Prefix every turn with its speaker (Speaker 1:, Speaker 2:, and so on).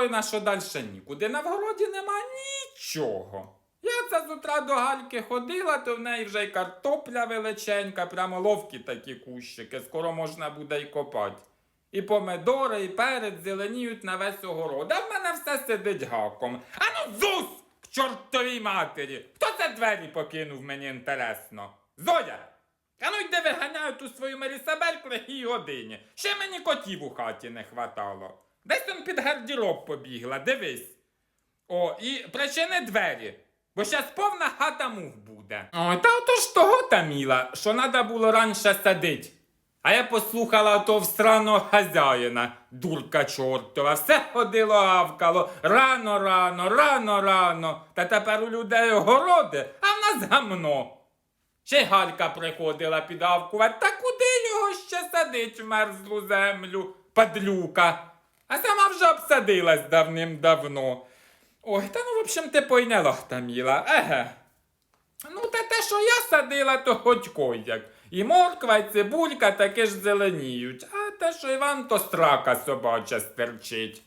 Speaker 1: розстроєна, що далі нікуди. На вгороді нема нічого. Я це з утра до Гальки ходила, то в неї вже й картопля величенька, прямо ловкі такі кущики, скоро можна буде й копати. І помидори, і перець зеленіють на весь огород. А в мене все сидить гаком. Ану, зус! К чортовій матері! Хто це двері покинув, мені інтересно? Зоя! А ну йди виганяю ту свою Марісабель к лихій годині. Ще мені котів у хаті не хватало. Десь он під гардероб побігла, дивись. О, і причини двері. Бо щас повна хата мух буде. Ой, та ото ж того таміла, що надо було раніше садить. А я послухала того всраного хазяїна, дурка чортова, все ходило гавкало, рано, рано, рано, рано. Та тепер у людей огороди, а в нас гамно. Ще й Галька приходила підгавкувати, та куди його ще садить в мерзлу землю, падлюка. Вже обсадилась давним-давно. Ой, та ну, в общем, ти пойняла, Таміла, еге. Ну, та те, що я садила, то хоч як. І морква, і цибулька таки ж зеленіють, а те, що Іван, то страка собача стерчить.